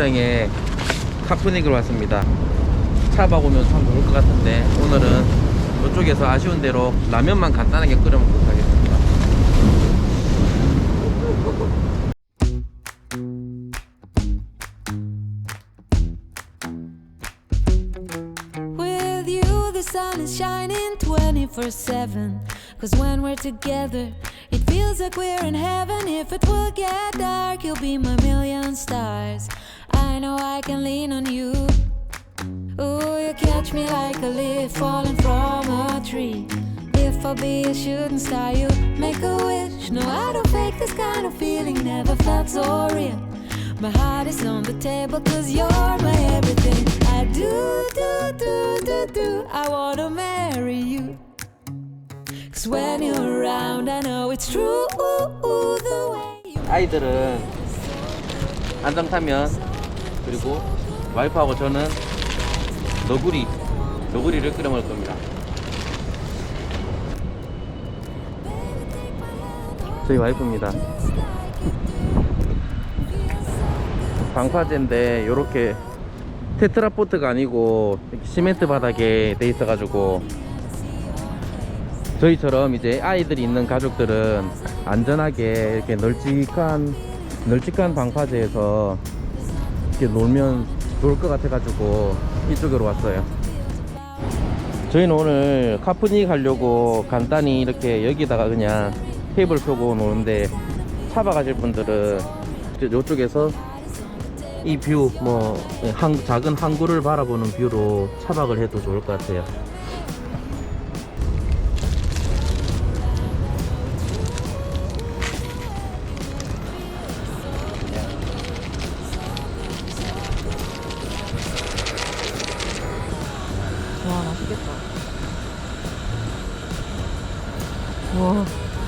음랑해수욕장에 카프닉을 왔습니다 차 박으면 참 좋을 것 같은데 오늘은 이쪽에서 아쉬운 대로 라면만 간단하게 끓여 24 7. Cause when we're together, it feels like we're in heaven. If it will get dark, you'll be my million stars. I know I can lean on you. Ooh, you catch me like a leaf falling from a tree. If I'll be a shooting star, you make a wish. No, I don't fake this kind of feeling, never felt so real. My heart is on the table, cause you're my everything. I do, do, do, do, do. I wanna marry you. Cause when you're around, I know it's true. The way you 아이들은 안장 타면 그리고 와이프하고 저는 너구리 너구리를 끓여 먹을 겁니다. 저희 와이프입니다. 방파제인데 요렇게 테트라포트가 아니고 이렇게 시멘트 바닥에 돼 있어 가지고 저희처럼 이제 아이들이 있는 가족들은 안전하게 이렇게 널찍한 널찍한 방파제에서 이렇게 놀면 좋을 것 같아 가지고 이쪽으로 왔어요. 저희는 오늘 카프닉 하려고 간단히 이렇게 여기다가 그냥 테이블 펴고 노는데 차박 가실 분들은 이쪽에서 이 뷰, 뭐, 한, 작은 항구를 바라보는 뷰로 차박을 해도 좋을 것 같아요.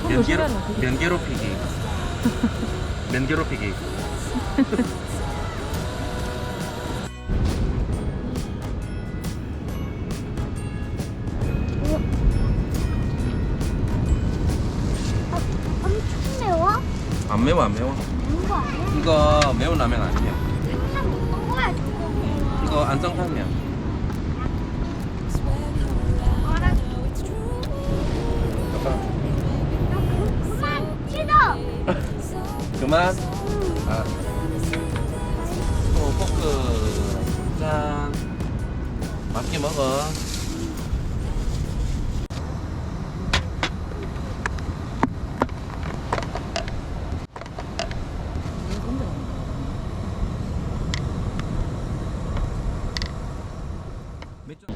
면계로, 면계로피기. 면계로피기. 엄청 매워? 안 매워, 안 매워. 이거 아니야? 이거 매운 라면 먹는 거야 저거 이거 안성탕면.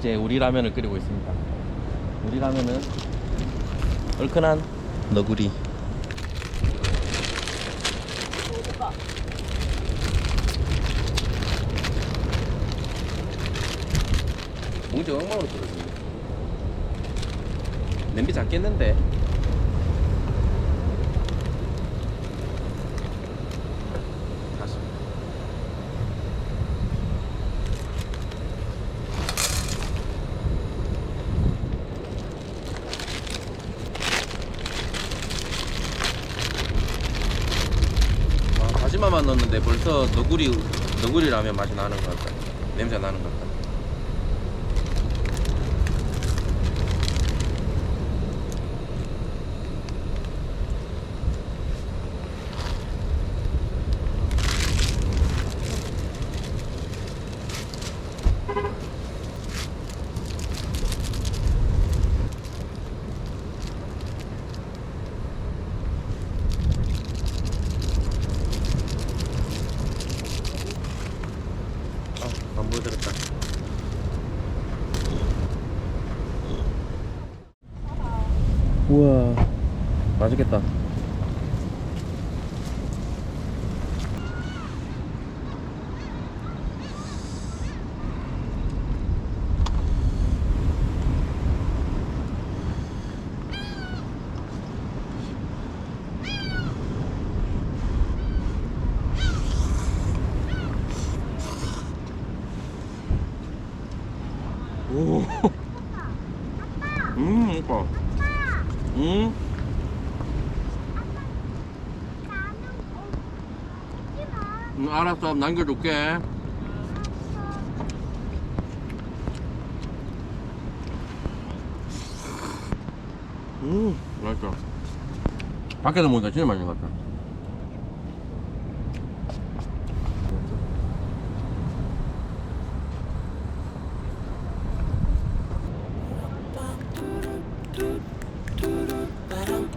이제 우리 라면을 끓이고 있습니다. 우리 라면은 얼큰한 너구리. 뭉치 엉망으로 떨어지네. 냄비 작겠는데. 다시. 아, 다시마만 벌써 너구리 너구리 라면 맛이 나는 것 같다. 냄새 나는 것 같다. 아, 안 보여드렸다. 우와, 맛있겠다. 오. 음, 이거. 음. 나 응, 알았어. 남겨줄게. 음, 맛있어. 밖에서 먹으니까 진짜 맛있는 것 같아. Lemon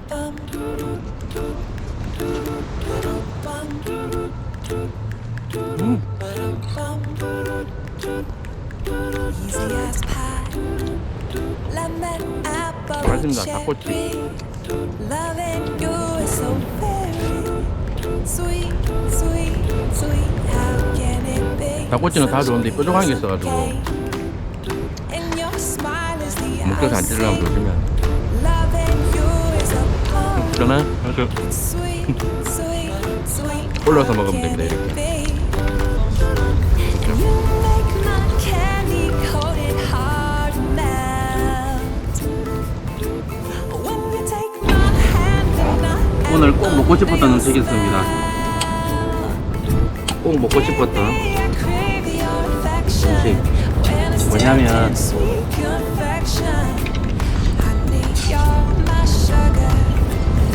apple 맛있습니다. 닭꼬치. 닭꼬치는 다 좋은데 뾰족한 게 있어가지고. 목젖 안 icing. 조심해. 그러나. 올려서 먹으면 됩니다, 이렇게. 오늘 꼭 먹고 싶었던 음식이 있습니다. 꼭 먹고 싶었던 음식. 뭐냐면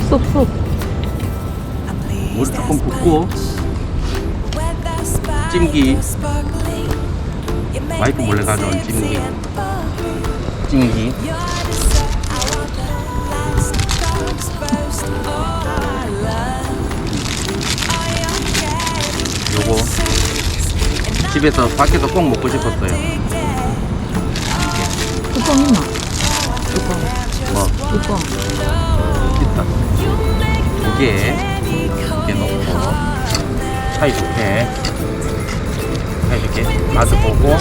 쏙쏙. 물 조금 붓고 찜기. 와이프 몰래 가져온 찜기. 찜기. 집에서 밖에서 꼭 먹고 싶었어요. 뚜껑 있나? 뚜껑. 뭐 뚜껑. 있다. 두개 이렇게 넣고 사이좋게 사이좋게 맛을 보고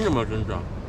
음 진짜 맛있다 음.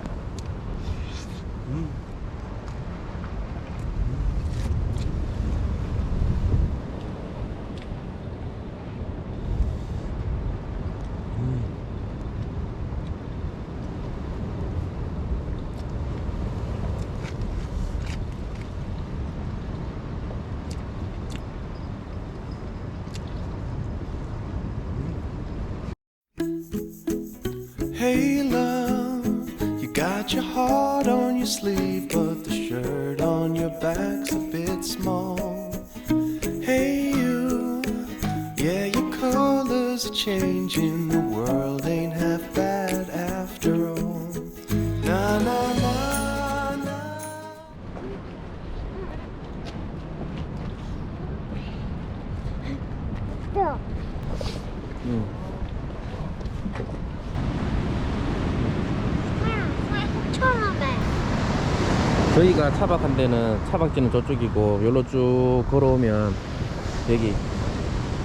Sleeve, but the shirt on your back's a bit small. Hey you, yeah, your colors are changing, the world ain't 차박 한 데는 차박지는 저쪽이고 여기로 쭉 걸어오면 여기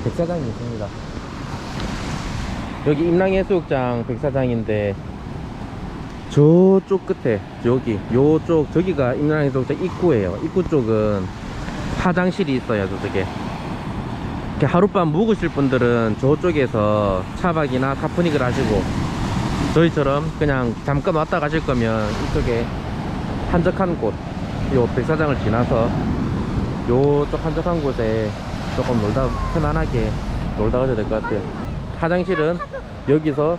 백사장이 있습니다. 여기 임랑해수욕장 백사장인데 저쪽 끝에 여기 요쪽 저기가 임랑해수욕장 입구예요. 입구 쪽은 화장실이 있어요 저쪽에. 이렇게 하룻밤 묵으실 분들은 저쪽에서 차박이나 카프닉을 하시고 저희처럼 그냥 잠깐 왔다 가실 거면 이쪽에 한적한 곳, 요 백사장을 지나서 요쪽 한적한 곳에 조금 놀다 편안하게 놀다 가셔야 될 것 같아요. 화장실은 여기서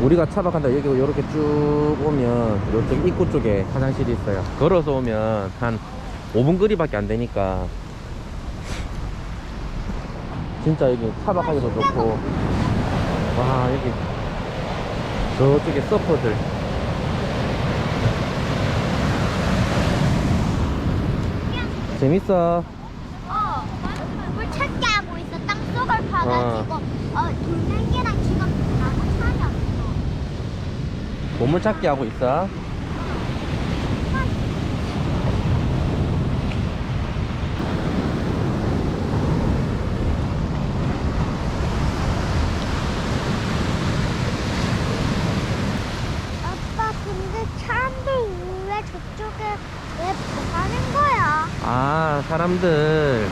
우리가 차박한다 여기 이렇게 쭉 오면 요쪽 입구 쪽에 화장실이 있어요. 걸어서 오면 한 5분 거리밖에 안 되니까 진짜 여기 차박하기도 좋고 와 여기 저쪽에 서퍼들 재밌어. 어, 물 찾기 하고 있어. 땅속을 파가지고 어, 돌멩이랑 지금 아무 차이 없어. 보물 찾기 하고 있어. 사람들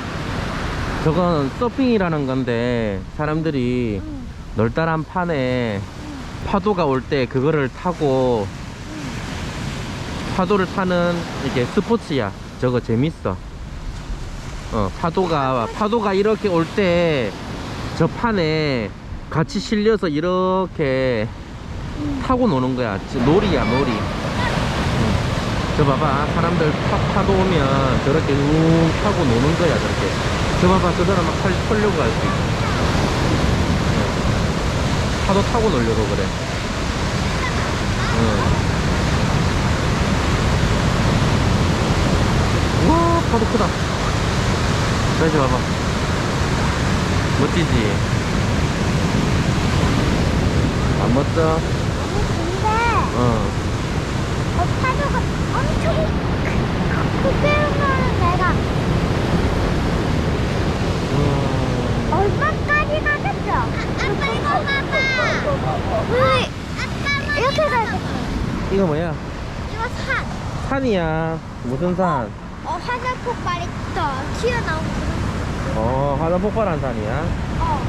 저건 서핑이라는 건데 사람들이 널따란 판에 파도가 올 때 그거를 타고 파도를 타는 이게 스포츠야. 저거 재밌어. 어 파도가 파도가 이렇게 올 때 저 판에 같이 실려서 이렇게 타고 노는 거야. 저 놀이야 놀이. 응. 저 봐봐 사람들 파, 파도 오면 저렇게 웅 타고 노는 거야 저렇게. 저 봐봐 저 사람 막 탈, 려고 할수 있어. 응. 파도 타고 놀려고 그래. 응. 와 파도 크다. 다시 봐봐. 멋지지? 안 멋져? 어, 파도가 엄청 크게 오면 내가 음. 얼마까지 가겠죠? 아빠 이거 봐봐. 우리 아까 이렇게 가겠어. 이거 뭐야 이거 산. 산이야 무슨 산? 어 화산 폭발이 또 그런. 어 화산 폭발한 산이야 어.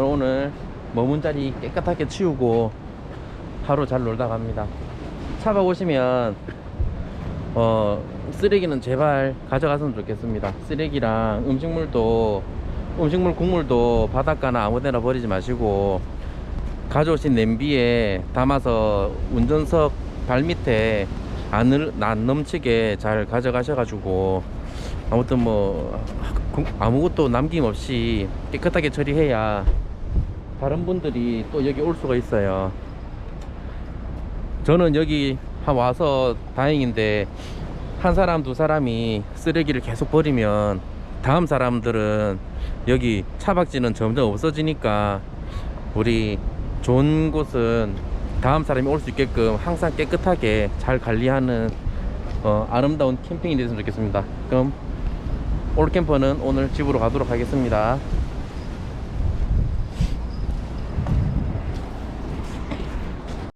저는 오늘 머문 자리 깨끗하게 치우고 하루 잘 놀다 갑니다. 차박 오시면 어 쓰레기는 제발 가져갔으면 좋겠습니다. 쓰레기랑 음식물도 음식물 국물도 바닷가나 아무데나 버리지 마시고 가져오신 냄비에 담아서 운전석 발 밑에 안, 넘치게 잘 가져가셔 가지고 아무튼 뭐 구- 아무것도 남김없이 깨끗하게 처리해야 다른 분들이 또 여기 올 수가 있어요. 저는 여기 한 와서 다행인데 한 사람 두 사람이 쓰레기를 계속 버리면 다음 사람들은 여기 차박지는 점점 없어지니까 우리 좋은 곳은 다음 사람이 올 수 있게끔 항상 깨끗하게 잘 관리하는 어, 아름다운 캠핑이 됐으면 좋겠습니다. 그럼 올 캠퍼는 오늘 집으로 가도록 하겠습니다.